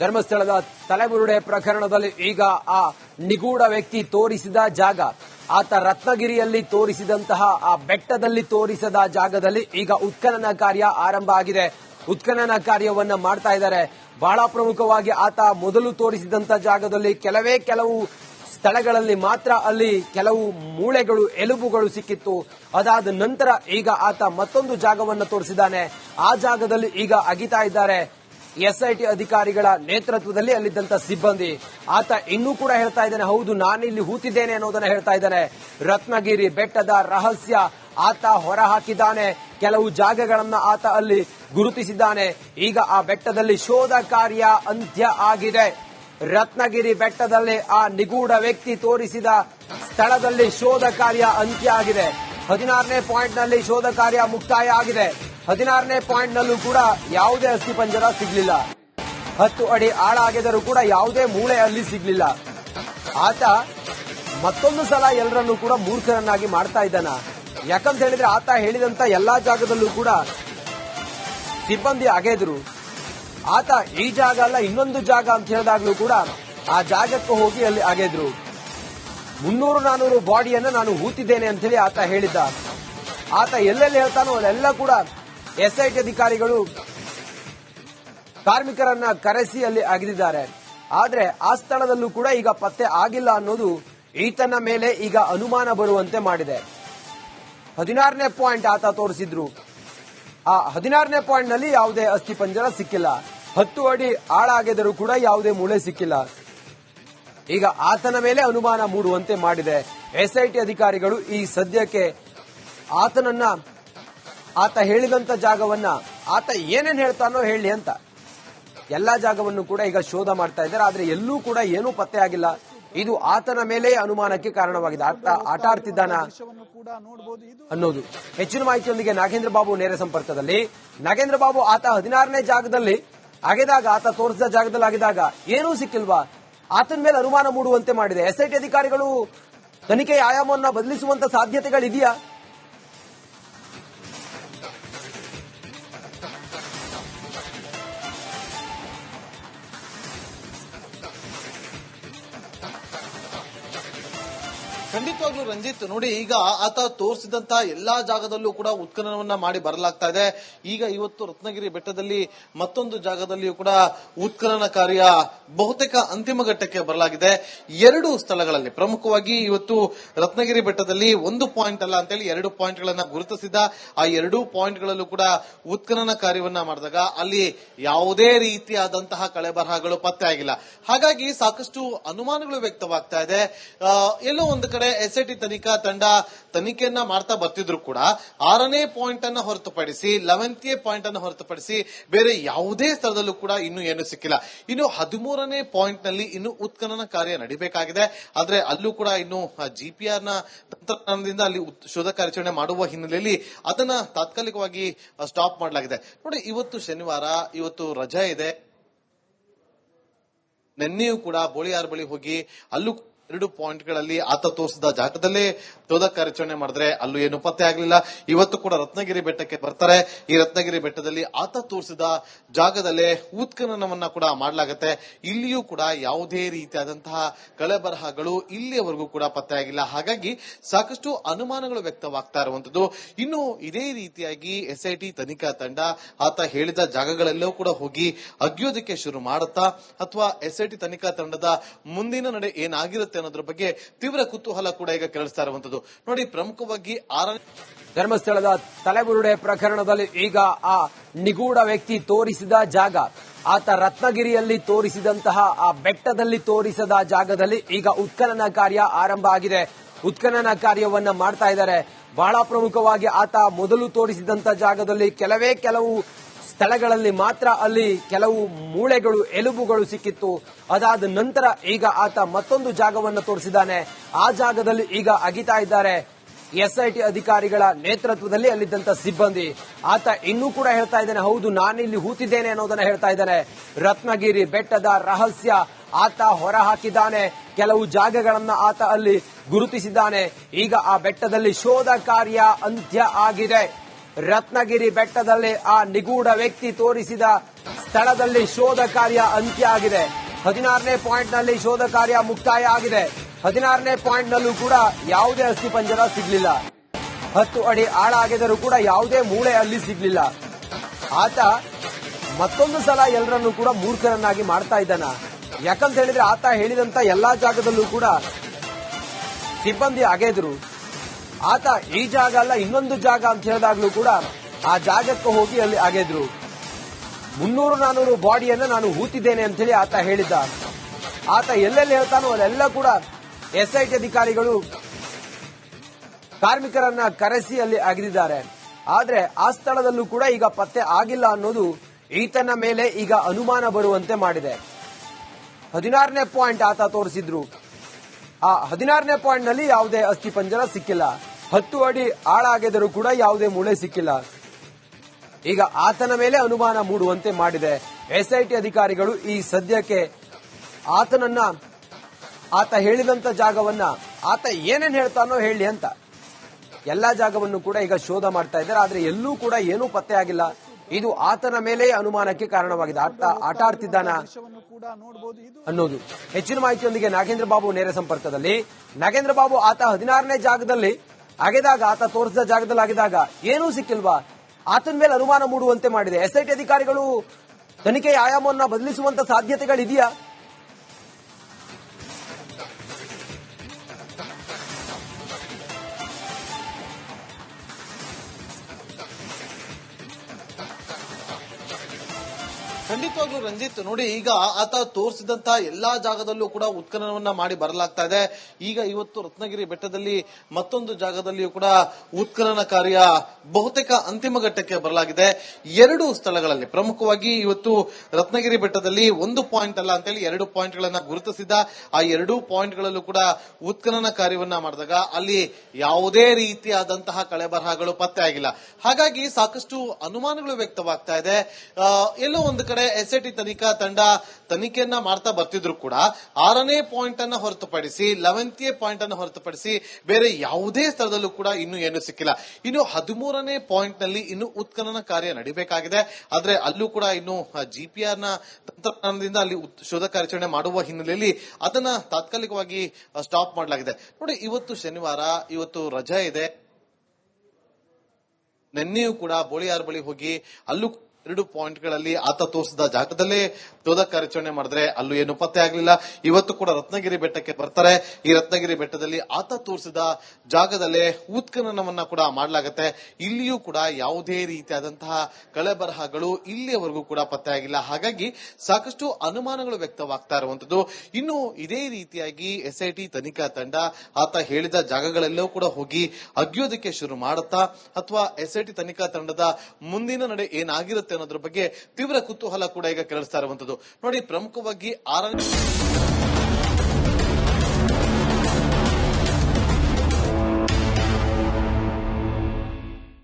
ಧರ್ಮಸ್ಥಳದ ತಲೆಬುರುಡೆ ಪ್ರಕರಣದಲ್ಲಿ ಈಗ ಆ ನಿಗೂಢ ವ್ಯಕ್ತಿ ತೋರಿಸಿದ ಜಾಗ, ಆತ ರತ್ನಗಿರಿಯಲ್ಲಿ ತೋರಿಸಿದಂತಹ ಆ ಬೆಟ್ಟದಲ್ಲಿ ತೋರಿಸದ ಜಾಗದಲ್ಲಿ ಈಗ ಉತ್ಖನನ ಕಾರ್ಯ ಆರಂಭ ಆಗಿದೆ. ಉತ್ಖನನ ಕಾರ್ಯವನ್ನ ಮಾಡ್ತಾ ಇದ್ದಾರೆ. ಬಹಳ ಪ್ರಮುಖವಾಗಿ ಆತ ಮೊದಲು ತೋರಿಸಿದಂತ ಜಾಗದಲ್ಲಿ ಕೆಲವೇ ಕೆಲವು ಸ್ಥಳಗಳಲ್ಲಿ ಮಾತ್ರ ಅಲ್ಲಿ ಕೆಲವು ಮೂಳೆಗಳು, ಎಲುಬುಗಳು ಸಿಕ್ಕಿತ್ತು. ಅದಾದ ನಂತರ ಈಗ ಆತ ಮತ್ತೊಂದು ಜಾಗವನ್ನು ತೋರಿಸಿದ್ದಾನೆ. ಆ ಜಾಗದಲ್ಲಿ ಈಗ ಅಗಿತಾ ಇದ್ದಾರೆ. ಎಸ್ಐಟಿ ಅಧಿಕಾರಿಗಳ ನೇತೃತ್ವದಲ್ಲಿ ಅಲ್ಲಿದ್ದಂತ ಸಿಬ್ಬಂದಿ. ಆತ ಇನ್ನೂ ಕೂಡ ಹೇಳ್ತಾ ಇದ್ದಾನೆ, ಹೌದು, ನಾನಿಲ್ಲಿ ಹೂತಿದ್ದೇನೆ ಅನ್ನೋದನ್ನ ಹೇಳ್ತಾ ಇದ್ದಾನೆ. ರತ್ನಗಿರಿ ಬೆಟ್ಟದ ರಹಸ್ಯ ಆತ ಹೊರ ಹಾಕಿದ್ದಾನೆ ಕೆಲವು ಜಾಗಗಳನ್ನ ಆತ ಅಲ್ಲಿ ಗುರುತಿಸಿದ್ದಾನೆ. ಈಗ ಆ ಬೆಟ್ಟದಲ್ಲಿ ಶೋಧ ಕಾರ್ಯ ಅಂತ್ಯ ಆಗಿದೆ. ರತ್ನಗಿರಿ ಬೆಟ್ಟದಲ್ಲಿ ಆ ನಿಗೂಢ ವ್ಯಕ್ತಿ ತೋರಿಸಿದ ಸ್ಥಳದಲ್ಲಿ ಶೋಧ ಕಾರ್ಯ ಅಂತ್ಯ ಆಗಿದೆ. ಹದಿನಾರನೇ ಪಾಯಿಂಟ್ನಲ್ಲಿ ಶೋಧ ಕಾರ್ಯ ಮುಕ್ತಾಯ ಆಗಿದೆ. ಹದಿನಾರನೇ ಪಾಯಿಂಟ್ ನಲ್ಲೂ ಕೂಡ ಯಾವುದೇ ಅಸ್ಥಿಪಂಜರ ಸಿಗ್ಲಿಲ್ಲ. ಹತ್ತು ಅಡಿ ಆಳಾಗಿದರೂ ಕೂಡ ಯಾವುದೇ ಮೂಳೆ ಅಲ್ಲಿ ಸಿಗ್ಲಿಲ್ಲ. ಆತ ಮತ್ತೊಂದು ಸಲ ಎಲ್ಲರನ್ನೂ ಕೂಡ ಮೂರ್ಖರನ್ನಾಗಿ ಮಾಡ್ತಾ ಇದ್ದಾನ. ಯಾಕಂತ ಹೇಳಿದ್ರೆ ಆತ ಹೇಳಿದಂತ ಎಲ್ಲಾ ಜಾಗದಲ್ಲೂ ಕೂಡ ಸಿಬ್ಬಂದಿ ಅಗೆದ್ರು. ಆತ ಈ ಜಾಗ ಅಲ್ಲ, ಇನ್ನೊಂದು ಜಾಗ ಅಂತ ಹೇಳಿದಾಗ್ಲೂ ಕೂಡ ಆ ಜಾಗಕ್ಕೆ ಹೋಗಿ ಅಲ್ಲಿ ಅಗೆದ್ರು. ಮುನ್ನೂರು ನಾನೂರು ಬಾಡಿಯನ್ನ ನಾನು ಹೂತಿದ್ದೇನೆ ಅಂತ ಹೇಳಿ ಆತ ಹೇಳಿದ್ದ. ಆತ ಎಲ್ಲೆಲ್ಲಿ ಹೇಳ್ತಾನೋ ಅಲ್ಲೆಲ್ಲ ಕೂಡ ಎಸ್ಐಟಿ ಅಧಿಕಾರಿಗಳು ಕಾರ್ಮಿಕರನ್ನ ಕರೆಸಿ ಅಲ್ಲಿ ಅಗೆದಿದ್ದಾರೆ. ಆದ್ರೆ ಆ ಸ್ಥಳದಲ್ಲೂ ಕೂಡ ಈಗ ಪತ್ತೆ ಆಗಿಲ್ಲ ಅನ್ನೋದು ಈತನ ಮೇಲೆ ಈಗ ಅನುಮಾನ ಬರುವಂತೆ ಮಾಡಿದೆ. ಹದಿನಾರನೇ ಪಾಯಿಂಟ್ ಆತ ತೋರಿಸಿದ್ರು. ಆ ಹದಿನಾರನೇ ಪಾಯಿಂಟ್ನಲ್ಲಿ ಯಾವುದೇ ಅಸ್ಥಿಪಂಜರ ಸಿಕ್ಕಿಲ್ಲ. ಹತ್ತು ಅಡಿ ಆಳ ಆಗಿದರೂ ಕೂಡ ಯಾವುದೇ ಮೂಳೆ ಸಿಕ್ಕಿಲ್ಲ. ಈಗ ಆತನ ಮೇಲೆ ಅನುಮಾನ ಮೂಡುವಂತೆ ಮಾಡಿದೆ. ಎಸ್ಐಟಿ ಅಧಿಕಾರಿಗಳು ಈ ಸದ್ಯಕ್ಕೆ ಆತನನ್ನ ಆತ ಹೇಳಿದಂತ ಜಾಗವನ್ನ ಆತ ಏನೇನ್ ಹೇಳ್ತಾನೋ ಹೇಳಿ ಅಂತ. ಎಲ್ಲಾ ಜಾಗವನ್ನು ಕೂಡ ಈಗ ಶೋಧ ಮಾಡ್ತಾ ಇದ್ದಾರೆ. ಆದ್ರೆ ಎಲ್ಲೂ ಕೂಡ ಏನೂ ಪತ್ತೆ ಆಗಿಲ್ಲ. ಇದು ಆತನ ಮೇಲೆ ಅನುಮಾನಕ್ಕೆ ಕಾರಣವಾಗಿದೆ. ಆತ ಆಟ ಆಡ್ತಿದ್ದಾನ ಅನ್ನೋದು. ಹೆಚ್ಚಿನ ಮಾಹಿತಿಯೊಂದಿಗೆ ನಾಗೇಂದ್ರ ಬಾಬು ನೇರ ಸಂಪರ್ಕದಲ್ಲಿ. ನಾಗೇಂದ್ರ ಬಾಬು ಆತ ಹದಿನಾರನೇ ಜಾಗದಲ್ಲಿ ಆಗಿದಾಗ ಆತ ತೋರಿಸಿದ ಜಾಗದಲ್ಲಿ ಆಗಿದಾಗ ಏನೂ ಸಿಕ್ಕಿಲ್ವಾ? ಆತನ ಮೇಲೆ ಅನುಮಾನ ಮೂಡುವಂತೆ ಮಾಡಿದೆ. ಎಸ್ಐಟಿ ಅಧಿಕಾರಿಗಳು ತನಿಖೆ ಆಯಾಮವನ್ನು ಬದಲಿಸುವಂತ ಸಾಧ್ಯತೆಗಳಿದೆಯಾ? ಖಂಡಿತವಾಗ್ಲೂ ರಂಜಿತ್ ನೋಡಿ, ಈಗ ಆತ ತೋರಿಸಿದಂತ ಎಲ್ಲಾ ಜಾಗದಲ್ಲೂ ಕೂಡ ಉತ್ಖನನವನ್ನ ಮಾಡಿ ಬರಲಾಗ್ತಾ ಇದೆ. ಈಗ ಇವತ್ತು ರತ್ನಗಿರಿ ಬೆಟ್ಟದಲ್ಲಿ ಮತ್ತೊಂದು ಜಾಗದಲ್ಲಿಯೂ ಕೂಡ ಉತ್ಖನನ ಕಾರ್ಯ ಬಹುತೇಕ ಅಂತಿಮ ಘಟ್ಟಕ್ಕೆ ಬರಲಾಗಿದೆ. ಎರಡು ಸ್ಥಳಗಳಲ್ಲಿ ಪ್ರಮುಖವಾಗಿ ಇವತ್ತು ರತ್ನಗಿರಿ ಬೆಟ್ಟದಲ್ಲಿ ಒಂದು ಪಾಯಿಂಟ್ ಅಲ್ಲ ಅಂತೇಳಿ ಎರಡು ಪಾಯಿಂಟ್ ಗಳನ್ನ ಗುರುತಿಸಿದ ಆ ಎರಡೂ ಪಾಯಿಂಟ್ ಗಳಲ್ಲೂ ಕೂಡ ಉತ್ಖನನ ಕಾರ್ಯವನ್ನ ಮಾಡಿದಾಗ ಅಲ್ಲಿ ಯಾವುದೇ ರೀತಿಯಾದಂತಹ ಕಳೆ ಬರಹಗಳು ಪತ್ತೆ ಆಗಿಲ್ಲ. ಹಾಗಾಗಿ ಸಾಕಷ್ಟು ಅನುಮಾನಗಳು ವ್ಯಕ್ತವಾಗ್ತಾ ಇದೆ. ಎಲ್ಲೋ ಒಂದು ಕಡೆ ಎಸ್ಐಟಿ ತನಿಖಾ ತಂಡ ತನಿಖೆಯನ್ನ ಮಾಡ್ತಾ ಬರ್ತಿದ್ರು ಕೂಡ ಆರನೇ ಪಾಯಿಂಟ್ ಅನ್ನ ಹೊರತುಪಡಿಸಿ ಲೆವೆಂತ್ ಪಾಯಿಂಟ್ ಅನ್ನು ಹೊರತುಪಡಿಸಿ ಬೇರೆ ಯಾವುದೇ ಸ್ಥಳದಲ್ಲೂ ಕೂಡ ಇನ್ನು ಏನು ಸಿಕ್ಕಿಲ್ಲ. ಇನ್ನು ಹದಿಮೂರನೇ ಪಾಯಿಂಟ್ನಲ್ಲಿ ಇನ್ನು ಉತ್ಖನನ ಕಾರ್ಯ ನಡಿಬೇಕಾಗಿದೆ. ಆದ್ರೆ ಅಲ್ಲೂ ಕೂಡ ಇನ್ನು ಜಿಪಿಆರ್ನ ತಂತ್ರಜ್ಞಾನದಿಂದ ಅಲ್ಲಿ ಶೋಧ ಕಾರ್ಯಾಚರಣೆ ಮಾಡುವ ಹಿನ್ನೆಲೆಯಲ್ಲಿ ಅದನ್ನ ತಾತ್ಕಾಲಿಕವಾಗಿ ಸ್ಟಾಪ್ ಮಾಡಲಾಗಿದೆ. ನೋಡಿ, ಇವತ್ತು ಶನಿವಾರ, ಇವತ್ತು ರಜಾ ಇದೆ. ನಿನ್ನೆಯೂ ಕೂಡ ಬೋಳಿಯಾರ್ ಬಳಿ ಹೋಗಿ ಅಲ್ಲೂ ಎರಡು ಪಾಯಿಂಟ್ಗಳಲ್ಲಿ ಆತ ತೋರಿಸಿದ ಜಾಗದಲ್ಲೇ ಶೋಧ ಕಾರ್ಯಾಚರಣೆ ಮಾಡಿದ್ರೆ ಅಲ್ಲೂ ಏನು ಪತ್ತೆ ಆಗಲಿಲ್ಲ. ಇವತ್ತು ಕೂಡ ರತ್ನಗಿರಿ ಬೆಟ್ಟಕ್ಕೆ ಬರ್ತಾರೆ. ಈ ರತ್ನಗಿರಿ ಬೆಟ್ಟದಲ್ಲಿ ಆತ ತೋರಿಸಿದ ಜಾಗದಲ್ಲೇ ಉತ್ಖನನವನ್ನ ಕೂಡ ಮಾಡಲಾಗತ್ತೆ. ಇಲ್ಲಿಯೂ ಕೂಡ ಯಾವುದೇ ರೀತಿಯಾದಂತಹ ಕಳೆ ಬರಹಗಳು ಇಲ್ಲಿಯವರೆಗೂ ಕೂಡ ಪತ್ತೆ ಆಗಿಲ್ಲ. ಹಾಗಾಗಿ ಸಾಕಷ್ಟು ಅನುಮಾನಗಳು ವ್ಯಕ್ತವಾಗ್ತಾ ಇರುವಂತದ್ದು ಇನ್ನು ಇದೇ ರೀತಿಯಾಗಿ ಎಸ್ಐಟಿ ತನಿಖಾ ತಂಡ ಆತ ಹೇಳಿದ ಜಾಗಗಳೆಲ್ಲವೂ ಕೂಡ ಹೋಗಿ ಅಗ್ಯೋದಕ್ಕೆ ಶುರು ಮಾಡುತ್ತಾ ಅಥವಾ ಎಸ್ಐಟಿ ತನಿಖಾ ತಂಡದ ಮುಂದಿನ ನಡೆ ಏನಾಗಿರುತ್ತೆ ಅನ್ನೋದ್ರ ಬಗ್ಗೆ ತೀವ್ರ ಕುತೂಹಲ ಕೂಡ ಈಗ ಕೆರಳಿಸ್ತಾ ಇರುವಂತದ್ದು. ನೋಡಿ, ಪ್ರಮುಖವಾಗಿ ಆರನೇ ಧರ್ಮಸ್ಥಳದ ತಲೆಬುರುಡೆ ಪ್ರಕರಣದಲ್ಲಿ ಈಗ ಆ ನಿಗೂಢ ವ್ಯಕ್ತಿ ತೋರಿಸಿದ ಜಾಗ, ಆತ ರತ್ನಗಿರಿಯಲ್ಲಿ ತೋರಿಸಿದಂತಹ ಆ ಬೆಟ್ಟದಲ್ಲಿ ತೋರಿಸದ ಜಾಗದಲ್ಲಿ ಈಗ ಉತ್ಖನನ ಕಾರ್ಯ ಆರಂಭ ಆಗಿದೆ. ಉತ್ಖನನ ಕಾರ್ಯವನ್ನ ಮಾಡ್ತಾ ಇದ್ದಾರೆ. ಬಹಳ ಪ್ರಮುಖವಾಗಿ ಆತ ಮೊದಲು ತೋರಿಸಿದಂತ ಜಾಗದಲ್ಲಿ ಕೆಲವೇ ಕೆಲವು ಸ್ಥಳಗಳಲ್ಲಿ ಮಾತ್ರ ಅಲ್ಲಿ ಕೆಲವು ಮೂಳೆಗಳು, ಎಲುಬುಗಳು ಸಿಕ್ಕಿತ್ತು. ಅದಾದ ನಂತರ ಈಗ ಆತ ಮತ್ತೊಂದು ಜಾಗವನ್ನು ತೋರಿಸಿದ್ದಾನೆ. ಆ ಜಾಗದಲ್ಲಿ ಈಗ ಅಗಿತಾ ಇದ್ದಾರೆ. ಎಸ್ಐಟಿ ಅಧಿಕಾರಿಗಳ ನೇತೃತ್ವದಲ್ಲಿ ಅಲ್ಲಿದ್ದಂತ ಸಿಬ್ಬಂದಿ. ಆತ ಇನ್ನೂ ಕೂಡ ಹೇಳ್ತಾ ಇದ್ದಾನೆ, ಹೌದು, ನಾನಿಲ್ಲಿ ಹೂತಿದ್ದೇನೆ ಅನ್ನೋದನ್ನ ಹೇಳ್ತಾ ಇದ್ದಾನೆ. ರತ್ನಗಿರಿ ಬೆಟ್ಟದ ರಹಸ್ಯ ಆತ ಹೊರ ಹಾಕಿದ್ದಾನೆ ಕೆಲವು ಜಾಗಗಳನ್ನ ಆತ ಅಲ್ಲಿ ಗುರುತಿಸಿದ್ದಾನೆ. ಈಗ ಆ ಬೆಟ್ಟದಲ್ಲಿ ಶೋಧ ಕಾರ್ಯ ಅಂತ್ಯ ಆಗಿದೆ. ರತ್ನಗಿರಿ ಬೆಟ್ಟದಲ್ಲಿ ಆ ನಿಗೂಢ ವ್ಯಕ್ತಿ ತೋರಿಸಿದ ಸ್ಥಳದಲ್ಲಿ ಶೋಧ ಕಾರ್ಯ ಅಂತ್ಯ ಆಗಿದೆ ಹದಿನಾರನೇ ಪಾಯಿಂಟ್ನಲ್ಲಿ ಶೋಧ ಕಾರ್ಯ ಮುಕ್ತಾಯ ಆಗಿದೆ. ಹದಿನಾರನೇ ಪಾಯಿಂಟ್ ನಲ್ಲೂ ಕೂಡ ಯಾವುದೇ ಅಸ್ಥಿಪಂಜರ ಸಿಗ್ಲಿಲ್ಲ. ಹತ್ತು ಅಡಿ ಆಳ ಆಗಿದರೂ ಕೂಡ ಯಾವುದೇ ಮೂಳೆ ಅಲ್ಲಿ ಸಿಗ್ಲಿಲ್ಲ. ಆತ ಮತ್ತೊಂದು ಸಲ ಎಲ್ಲರನ್ನೂ ಕೂಡ ಮೂರ್ಖರನ್ನಾಗಿ ಮಾಡ್ತಾ ಇದ್ದಾನ. ಯಾಕಂತ ಹೇಳಿದ್ರೆ ಆತ ಹೇಳಿದಂತ ಎಲ್ಲಾ ಜಾಗದಲ್ಲೂ ಕೂಡ ಸಿಬ್ಬಂದಿ ಅಗೆದ್ರು. ಆತ ಈ ಜಾಗ ಅಲ್ಲ, ಇನ್ನೊಂದು ಜಾಗ ಅಂತ ಹೇಳಿದಾಗ್ಲೂ ಕೂಡ ಆ ಜಾಗಕ್ಕೆ ಹೋಗಿ ಅಲ್ಲಿ ಅಗೆದ್ರು. ಮುನ್ನೂರು ನಾನೂರು ಬಾಡಿಯನ್ನ ನಾನು ಹೂತಿದ್ದೇನೆ ಅಂತ ಹೇಳಿ ಆತ ಹೇಳಿದ್ದ. ಆತ ಎಲ್ಲೆಲ್ಲಿ ಹೇಳ್ತಾನೋ ಅದೆಲ್ಲ ಕೂಡ ಎಸ್ಐಟಿ ಅಧಿಕಾರಿಗಳು ಕಾರ್ಮಿಕರನ್ನ ಕರೆಸಿ ಅಲ್ಲಿ ಅಗೆದಿದ್ದಾರೆ. ಆದ್ರೆ ಆ ಸ್ಥಳದಲ್ಲೂ ಕೂಡ ಈಗ ಪತ್ತೆ ಆಗಿಲ್ಲ ಅನ್ನೋದು ಈತನ ಮೇಲೆ ಈಗ ಅನುಮಾನ ಬರುವಂತೆ ಮಾಡಿದೆ. ಹದಿನಾರನೇ ಪಾಯಿಂಟ್ ಆತ ತೋರಿಸಿದ್ರು. ಆ ಹದಿನಾರನೇ ಪಾಯಿಂಟ್ನಲ್ಲಿ ಯಾವುದೇ ಅಸ್ಥಿ ಪಂಜರ ಸಿಕ್ಕಿಲ್ಲ. ಹತ್ತು ಅಡಿ ಆಳ ಆಗಿದರೂ ಕೂಡ ಯಾವುದೇ ಮೂಳೆ ಸಿಕ್ಕಿಲ್ಲ. ಈಗ ಆತನ ಮೇಲೆ ಅನುಮಾನ ಮೂಡುವಂತೆ ಮಾಡಿದೆ. ಎಸ್ಐಟಿ ಅಧಿಕಾರಿಗಳು ಈ ಸದ್ಯಕ್ಕೆ ಆತನನ್ನ, ಆತ ಹೇಳಿದಂತ ಜಾಗವನ್ನ, ಆತ ಏನೇನ್ ಹೇಳ್ತಾನೋ ಹೇಳಿ ಅಂತ. ಎಲ್ಲಾ ಜಾಗವನ್ನು ಕೂಡ ಈಗ ಶೋಧ ಮಾಡ್ತಾ ಇದ್ದಾರೆ. ಆದ್ರೆ ಎಲ್ಲೂ ಕೂಡ ಏನೂ ಪತ್ತೆ ಆಗಿಲ್ಲ. ಇದು ಆತನ ಮೇಲೆ ಅನುಮಾನಕ್ಕೆ ಕಾರಣವಾಗಿದೆ. ಆಟ ಆಟ ಆಡ್ತಿದ್ದಾನ ಅನ್ನೋದು. ಹೆಚ್ಚಿನ ಮಾಹಿತಿಯೊಂದಿಗೆ ನಾಗೇಂದ್ರ ಬಾಬು ನೇರ ಸಂಪರ್ಕದಲ್ಲಿ. ನಾಗೇಂದ್ರ ಬಾಬು ಆತ ಹದಿನಾರನೇ ಜಾಗದಲ್ಲಿ ಅಗೆದಾಗ ಆತ ತೋರಿಸಿದ ಜಾಗದಲ್ಲಿ ಆಗಿದಾಗ ಏನೂ ಸಿಕ್ಕಿಲ್ವಾ? ಆತನ ಮೇಲೆ ಅನುಮಾನ ಮೂಡುವಂತೆ ಮಾಡಿದೆ. ಎಸ್ಐಟಿ ಅಧಿಕಾರಿಗಳು ತನಿಖೆ ಆಯಾಮವನ್ನು ಬದಲಿಸುವಂತ ಸಾಧ್ಯತೆಗಳಿದೆಯಾ? ಖಂಡಿತವಾಗ್ಲೂ ರಂಜಿತ್, ನೋಡಿ, ಈಗ ಆತ ತೋರಿಸಿದಂತ ಎಲ್ಲಾ ಜಾಗದಲ್ಲೂ ಕೂಡ ಉತ್ಖನನವನ್ನ ಮಾಡಿ ಬರಲಾಗ್ತಾ ಇದೆ. ಈಗ ಇವತ್ತು ರತ್ನಗಿರಿ ಬೆಟ್ಟದಲ್ಲಿ ಮತ್ತೊಂದು ಜಾಗದಲ್ಲಿಯೂ ಕೂಡ ಉತ್ಖನನ ಕಾರ್ಯ ಬಹುತೇಕ ಅಂತಿಮ ಘಟ್ಟಕ್ಕೆ ಬರಲಾಗಿದೆ. ಎರಡು ಸ್ಥಳಗಳಲ್ಲಿ ಪ್ರಮುಖವಾಗಿ ಇವತ್ತು ರತ್ನಗಿರಿ ಬೆಟ್ಟದಲ್ಲಿ ಒಂದು ಪಾಯಿಂಟ್ ಅಲ್ಲ ಅಂತೇಳಿ ಎರಡು ಪಾಯಿಂಟ್ ಗಳನ್ನ ಗುರುತಿಸಿದ ಆ ಎರಡೂ ಪಾಯಿಂಟ್ ಗಳಲ್ಲೂ ಕೂಡ ಉತ್ಖನನ ಕಾರ್ಯವನ್ನ ಮಾಡಿದಾಗ ಅಲ್ಲಿ ಯಾವುದೇ ರೀತಿಯಾದಂತಹ ಕಳೆಬರಹಗಳು ಪತ್ತೆ ಆಗಿಲ್ಲ. ಹಾಗಾಗಿ ಸಾಕಷ್ಟು ಅನುಮಾನಗಳು ವ್ಯಕ್ತವಾಗ್ತಾ ಇದೆ. ಎಲ್ಲೋ ಒಂದು ಕಡೆ ಎಸ್ ಐ ಟಿ ತನಿಖಾ ತಂಡ ತನಿಖೆಯನ್ನ ಮಾಡ್ತಾ ಬರ್ತಿದ್ರು ಕೂಡ ಆರನೇ ಪಾಯಿಂಟ್ ಅನ್ನ ಹೊರತುಪಡಿಸಿ ಲೆವೆಂತ್ ಪಾಯಿಂಟ್ ಅನ್ನ ಹೊರತುಪಡಿಸಿ ಬೇರೆ ಯಾವುದೇ ಸ್ಥಳದಲ್ಲೂ ಕೂಡ ಇನ್ನು ಏನು ಸಿಕ್ಕಿಲ್ಲ. ಇನ್ನು ಹದಿಮೂರನೇ ಪಾಯಿಂಟ್ನಲ್ಲಿ ಇನ್ನು ಉತ್ಖನನ ಕಾರ್ಯ ನಡಿಬೇಕಾಗಿದೆ. ಆದ್ರೆ ಅಲ್ಲೂ ಕೂಡ ಇನ್ನು ಜಿಪಿಆರ್ನ ತಂತ್ರಜ್ಞಾನದಿಂದ ಅಲ್ಲಿ ಶೋಧ ಕಾರ್ಯಾಚರಣೆ ಮಾಡುವ ಹಿನ್ನೆಲೆಯಲ್ಲಿ ಅದನ್ನ ತಾತ್ಕಾಲಿಕವಾಗಿ ಸ್ಟಾಪ್ ಮಾಡಲಾಗಿದೆ. ನೋಡಿ, ಇವತ್ತು ಶನಿವಾರ, ಇವತ್ತು ರಜಾ ಇದೆ. ನೆನ್ನೆಯೂ ಕೂಡ ಬೋಳಿಯಾರ್ ಬಳಿ ಹೋಗಿ ಅಲ್ಲೂ ಎರಡು ಪಾಯಿಂಟ್ಗಳಲ್ಲಿ ಆತ ತೋರಿಸಿದ ಜಾಗದಲ್ಲೇ ಶೋಧ ಕಾರ್ಯಾಚರಣೆ ಮಾಡಿದ್ರೆ ಅಲ್ಲೂ ಏನು ಪತ್ತೆ ಆಗಲಿಲ್ಲ. ಇವತ್ತು ಕೂಡ ರತ್ನಗಿರಿ ಬೆಟ್ಟಕ್ಕೆ ಬರ್ತಾರೆ. ಈ ರತ್ನಗಿರಿ ಬೆಟ್ಟದಲ್ಲಿ ಆತ ತೋರಿಸಿದ ಜಾಗದಲ್ಲೇ ಉತ್ಖನನವನ್ನ ಕೂಡ ಮಾಡಲಾಗುತ್ತೆ. ಇಲ್ಲಿಯೂ ಕೂಡ ಯಾವುದೇ ರೀತಿಯಾದಂತಹ ಕಳೆಬರಹಗಳು ಇಲ್ಲಿಯವರೆಗೂ ಕೂಡ ಪತ್ತೆ ಆಗಿಲ್ಲ. ಹಾಗಾಗಿ ಸಾಕಷ್ಟು ಅನುಮಾನಗಳು ವ್ಯಕ್ತವಾಗ್ತಾ ಇರುವಂತದ್ದು ಇನ್ನು ಇದೇ ರೀತಿಯಾಗಿ ಎಸ್ಐಟಿ ತನಿಖಾ ತಂಡ ಆತ ಹೇಳಿದ ಜಾಗಗಳೆಲ್ಲವೂ ಕೂಡ ಹೋಗಿ ಅಗ್ಯೋದಕ್ಕೆ ಶುರು ಮಾಡುತ್ತಾ ಅಥವಾ ಎಸ್ಐಟಿ ತನಿಖಾ ತಂಡದ ಮುಂದಿನ ನಡೆ ಏನಾಗಿರುತ್ತೆ ಅನ್ನೋದ್ರ ಬಗ್ಗೆ ತೀವ್ರ ಕುತೂಹಲ ಕೂಡ ಈಗ ಕೆರಳಿಸ್ತಾ ಇರುವಂತದ್ದು. ನೋಡಿ ಪ್ರಮುಖವಾಗಿ ಆರನೇ